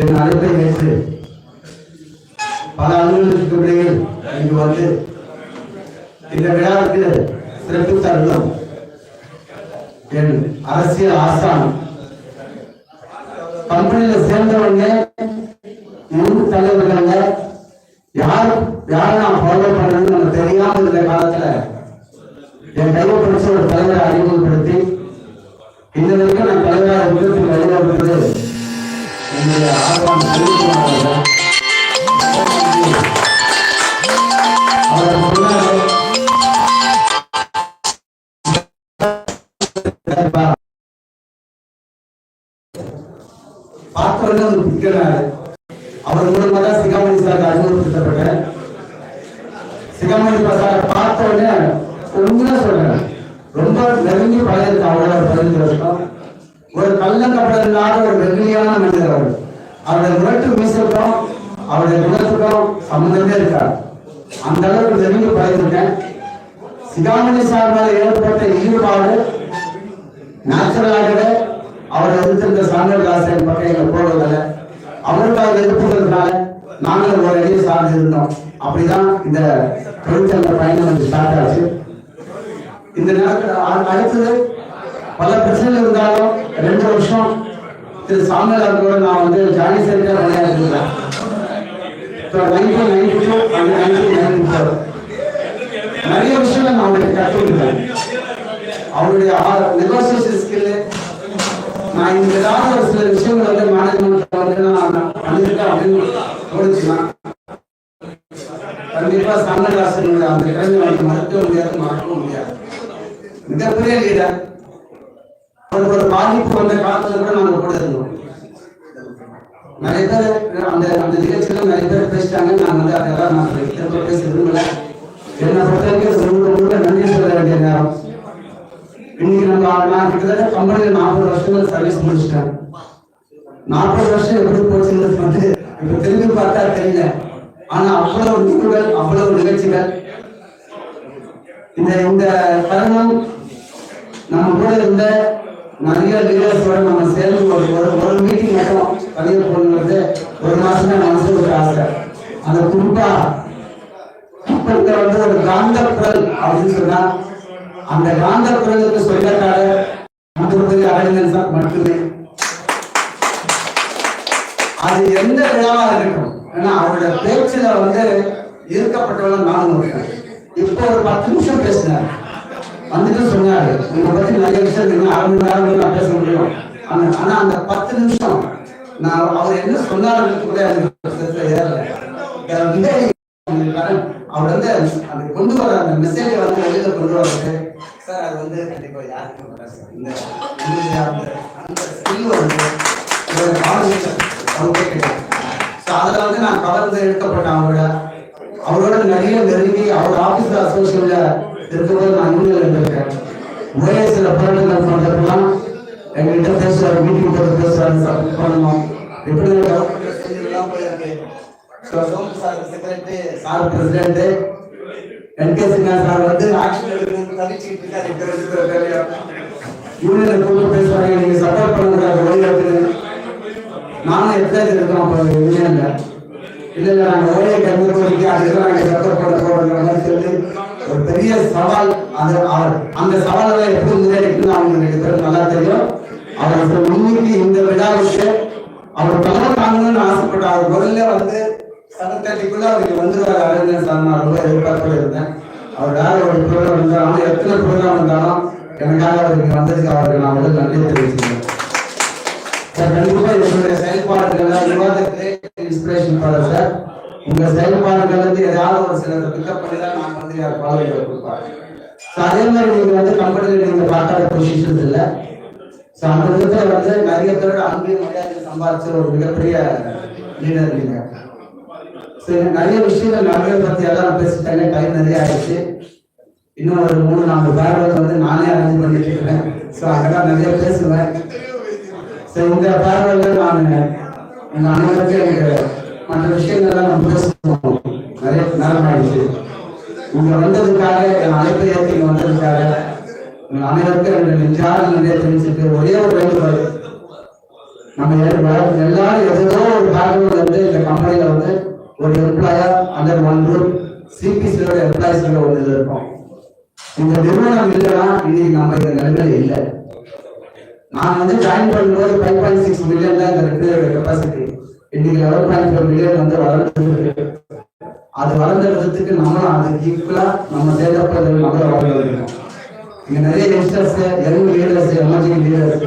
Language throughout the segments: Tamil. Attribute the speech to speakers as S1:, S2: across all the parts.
S1: என் அழைப்பை ஏற்று பல அலுவலகத்துக்கு இடையில் இங்கு வந்து இந்த விழாவுக்கு சிறப்பு தருணம் என் அரசியல் ஆசான். கம்பெனியில சேர்ந்த உடனே தலைவர்கள் யார் யார் நான் ஃபாலோ பண்ணணும்னு எனக்கு தெரியாம இருந்த காலத்துல என் கையை பிடிச்ச ஒரு தலைவரை அறிமுகப்படுத்தி இந்த வரைக்கும் நான் தலைவராக இருக்கிறது வழிவகுத்தது என்னுடைய ஆர்வம் செல்வகுமார் அவர் சொன்னாரு "சரிப்பா, ஒரு பிக்கிறாரு அவர் மூலமா தான் சிகாமணி சார் சிகாமணி சார் பார்த்த உடனே உண்மையா சொல்றேன் ரொம்ப நெருங்கி பழகிருக்கு அவ்வளவு பதினஞ்சு வருஷம். ஒரு கள்ளங்கப்படம் இல்லாத ஒரு வெகுளியான மனிதர் அவர். அவருடைய முரட்டு மீசலுக்கும் அவருடைய குணத்துக்கும் சம்பந்தமே இருக்கார் அந்த அளவுக்கு நெருங்கி படைத்திருக்கேன். சிகாமணி சார் மேல ஏற்பட்ட ஈடுபாடு நேச்சுரலாகவே அவர் எதிர்த்திருந்த சாமியல் தாசன் பக்கம் எங்க அவருக்கு அவருக்காக எதிர்ப்புறதுனால நாங்களும் ஒரு அடியை சார்ந்து இருந்தோம். அப்படிதான் இந்த தொழிற்சங்க பயணம் வந்து ஸ்டார்ட் ஆச்சு. இந்த நேரத்தில் அடுத்தது பல பிரச்சனைகள் இருந்தாலும் ரெண்டு வருஷம் திரு சாமியார் அவர்களோட நான் வந்து ஜாலி சேர்க்க விளையாடுறேன் nineteen ninety two nineteen ninety four நிறைய விஷயங்கள் நான் அவங்களுக்கு கற்றுக்கிட்டேன் அவருடைய நெகோசியேஷன் ஸ்கில் நான் இந்த ஏதாவது ஒரு சில விஷயங்கள் வந்து மேனேஜ்மெண்ட் வந்து நான் பண்ணிருக்கேன் அப்படின்னு தோணுச்சுன்னா கண்டிப்பா சாமிதாசனுடைய அந்த கிழமை வந்து மறக்க முடியாது மறக்க முடியாது. மிகப்பெரிய லீடர் ஒரு பாதிப்பு வந்த காலத்துல கூட நாங்க கூட இருந்தோம் நிறைய பேர் அந்த அந்த நிகழ்ச்சியில நிறைய பேர் பேசிட்டாங்க. நான் வந்து அதெல்லாம் நான் திரும்ப பேச விரும்பல. என்னை பொறுத்த வரைக்கும் ரொம்ப ரொம்ப நன்றி சொல்ல வேண்டிய நேரம். இன்னைக்கு நம்ம நான் கிட்டத்தட்ட கம்பெனியில் நாற்பது வருஷங்கள் சர்வீஸ் முடிச்சிட்டேன். நாற்பது வருஷம் எப்படி போச்சுங்கிறது வந்து இப்ப திரும்பி பார்த்தா தெரியல. ஆனா அவ்வளவு நிகழ்வுகள் அவ்வளவு நிகழ்ச்சிகள். இந்த இந்த தருணம் நம்ம கூட இருந்த நிறைய லீடர்ஸோட நம்ம சேர்ந்து ஒரு ஒரு ஒரு மீட்டிங் மட்டும் பதிவு பண்ணுறது ஒரு மாசமே மனசு ஒரு ஆசை. அந்த குறிப்பா இப்ப வந்து ஒரு காந்த குரல் அப்படின்னு சொன்னா அந்த காந்த குரலுக்கு சொந்தக்காரர் அந்த பெரிய சார் மட்டுமே. அது எந்த விழாவா இருக்கட்டும். ஏன்னா அவரோட பேச்சுல வந்து இருக்கப்பட்டவங்க நானும் இருக்கேன் இப்போ ஒரு பத்து நிமிஷம் பேசினார். வந்துட்டு சொன்னாரு. உங்களை பத்தி நிறைய விஷயம் இருக்கு அரை மணி நேரம் நான் பேச முடியும். ஆனா அந்த பத்து நிமிஷம் நான் அவர் என்ன சொன்னாருன்னு கூட எனக்கு ஏறல. வந்து அவர் வந்து அந்த கொண்டு வர அந்த மெசேஜை வந்து வெளியில கொண்டு வர்றது? சார் அது வந்து கண்டிப்பா யாருக்கும் வராது இந்த அந்த- ஸ்கில் வந்து ஸோ அதில் வந்து நான் கவர்ந்து எடுக்கப்பட்டேன் அவரோட. அவரோட நிறைய நெருங்கி அவர் ஆஃபீஸில் அசோசியேஷன்ல இருக்கும்போது நான் யூனியன் இருந்திருக்கேன் ஓஎஸ்ல போராட்டங்கள் பண்றப்பெல்லாம் எங்ககிட்ட பேசுவார் மீட்டிங் போட்டு பேசுவார் பண்ணணும் எப்படி போயிருக்கு சார் பிரசிடென்ட் என்கே சார் வந்து ஆக்ஷன் எடுக்கணும்னு தவிச்சிட்டு இருக்காரு இப்ப கூப்பிட்டு பேசுவாங்க நீங்க சப்போர்ட் பண்ணுங்க வழிகாட்டுங்க நானும் எத்தனை இருக்கோம் அப்போ யூனியன்ல இல்ல இல்ல நாங்க ஓஏ கம்யூனிட்டி அதுக்கு நாங்க சப்போர்ட் பண்ண போறோங்கிற மாதிரி சொல்லி ஒரு பெரிய சவால் அது அவர் அந்த சவாலை எப்படி நிறைவேற்றணும் அவங்க ரெண்டு பேரும் நல்லா தெரியும். அவர் முன்னுக்கு இந்த விழாவுக்கு அவர் பலன் வாங்கணும்னு ஆசைப்பட்டார். அவர் முதல்ல வந்து செவன் தேர்ட்டிக்குள்ள அவருக்கு வந்துருவார் அரவிந்தன் சார் நான் ரொம்ப எதிர்பார்ப்பு இருந்தேன். அவர் வேற ஒரு ப்ரோக்ராம் இருந்தாலும் எத்தனை ப்ரோக்ராம் இருந்தாலும் எனக்காக அவருக்கு வந்ததுக்கு அவருக்கு நான் முதல் நன்றி தெரிவிச்சுக்கிறேன். கண்டிப்பா என்னுடைய செயல்பாடுகள் விவாதத்தை இன்ஸ்பிரேஷன் ஃபார் சார். உங்க செயல்பாடுகள் வந்து ஏதாவது ஒரு சில பிக்கப் பண்ணி தான் நான் வந்து குவாலிட்டியை கொடுப்பாங்க. ஸோ அதே மாதிரி நீங்க வந்து கம்பெனியில நீங்க பார்க்காத பொசிஷன்ஸ் இல்ல. ஸோ அந்த விதத்துல வந்து நிறைய பேரோட அங்கேயும் மரியாதை சம்பாதிச்ச ஒரு மிகப்பெரிய லீடர் நீங்க. சரி நிறைய விஷயங்கள் நிறைய பத்தி எல்லாம் பேசிட்டாங்க. டைம் நிறைய ஆயிடுச்சு. இன்னும் ஒரு மூணு நாலு பேரல் வந்து நானே அரேஞ்ச் பண்ணிட்டு இருக்கேன். ஸோ அதெல்லாம் நிறைய பேசுவேன். சரி இந்த பார்வையில் நான் எங்க அண்ணனுக்கு எனக்கு மற்ற விஷயங்கள்லாம் நம்ம பேசணும் நிறைய நேரமாயிடுச்சு உங்க வந்ததுக்காக என் அழைப்பை ஏற்று இங்க வந்ததுக்காக உங்க அனைவருக்கும் ரெண்டு நெஞ்சார நிறைய தெரிஞ்சுட்டு ஒரே ஒரு வேண்டுகோள் நம்ம எல்லாரும் எல்லாரும் ஏதோ ஒரு பேக்ரவுண்ட்ல இருந்து இந்த கம்பெனியில வந்து ஒரு எம்ப்ளாயா அண்டர் ஒன் குரூப் சிபிசியோட எம்ப்ளாயிஸ்ல ஒரு இதுல இருக்கும் இந்த நிறுவனம் இல்லைன்னா இன்னைக்கு நம்ம இந்த நிலைமையில இல்லை. நான் வந்து ஜாயின் பண்ணும்போது ஃபைவ் பாயிண்ட் சிக்ஸ் மில்லியன் தான் இந்த ரெண்டு கெப்பாசிட்டி இன்னைக்கு லெவல் பாயிண்ட் ஃபைவ் மில்லியன் வந்து வளர்ந்துருக்கு அது வளர்ந்துறதுக்கு நம்மளும் அதுக்கு ஈக்குவலா நம்ம சேர்ந்தப்ப நம்மளும் வளர்ந்துருக்கோம் இங்க நிறைய youngsters young leaders emerging leaders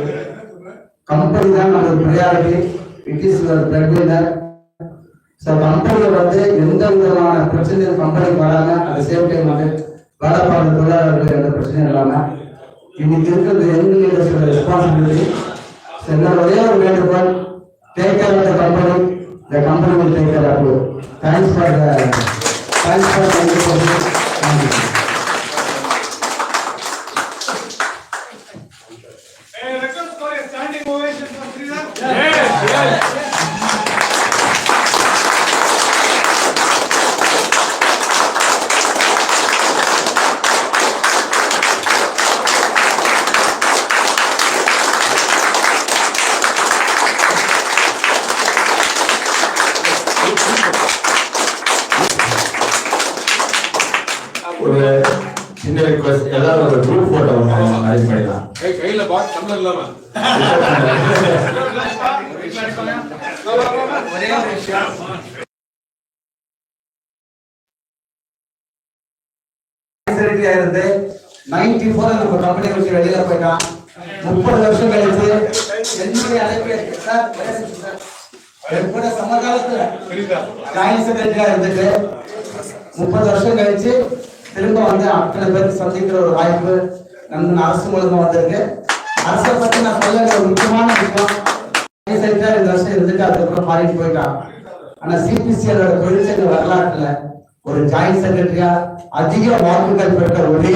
S1: company தான் நம்மளுக்கு priority it is breadwinner so கம்பெனியில் வந்து எந்த விதமான பிரச்சனையும் கம்பெனிக்கு வராங்க அட் சேம் டைம் வந்து வேலை பார்க்குற தொழிலாளர்கள் எந்த பிரச்சனையும் இல்லாமல் இன்னைக்கு இருக்கிறது யங் லீடர்ஸோட ரெஸ்பான்சிபிலிட்டி என்ன ஒரே ஒரு வேண்டுகோள் take care of the company. The company will take care of you. Thanks for the thanks for the invitation. Thank you.
S2: Hey, record for a standing ovation for Sridhar. Yes, yes. yes.
S3: ஒரு சின்ன ரிக்வஸ்ட் எல்லாரும் ஒரு குரூப் போட்டோ ஒன்று அரேஞ்ச் பண்ணிடலாம்.
S4: கையில பாக்ஸ் டம்ளர் இல்லாம.
S1: செக்ரட்டரியா இருந்து நைன்டி ஃபோர் நம்ம கம்பெனி விட்டு வெளியில போயிட்டான். முப்பது வருஷம் கழிச்சு என்னுடைய அழைப்பு சார் ஒரே நிமிஷம் சார். என் கூட சமகாலத்துல ஜாயின்ட் செக்ரட்டரியா இருந்துட்டு முப்பது வருஷம் கழிச்சு திரும்ப வந்து அத்தனை பேருக்கு சந்திக்கிற ஒரு வாய்ப்பு நண்பன் அரசு மூலமா வந்திருக்கு. அரசை பத்தி நான் சொல்ல ஒரு முக்கியமான விஷயம். ஜாயின்ட் இந்த வருஷம் இருந்துட்டு அதுக்கப்புறம் மாறிட்டு போயிட்டான். ஆனா சிபிசிஎலோட தொழிற்சங்க வரலாற்றுல ஒரு ஜாயிண்ட் செக்ரட்டரியா அதிக வாக்குகள் பெற்ற ஒரே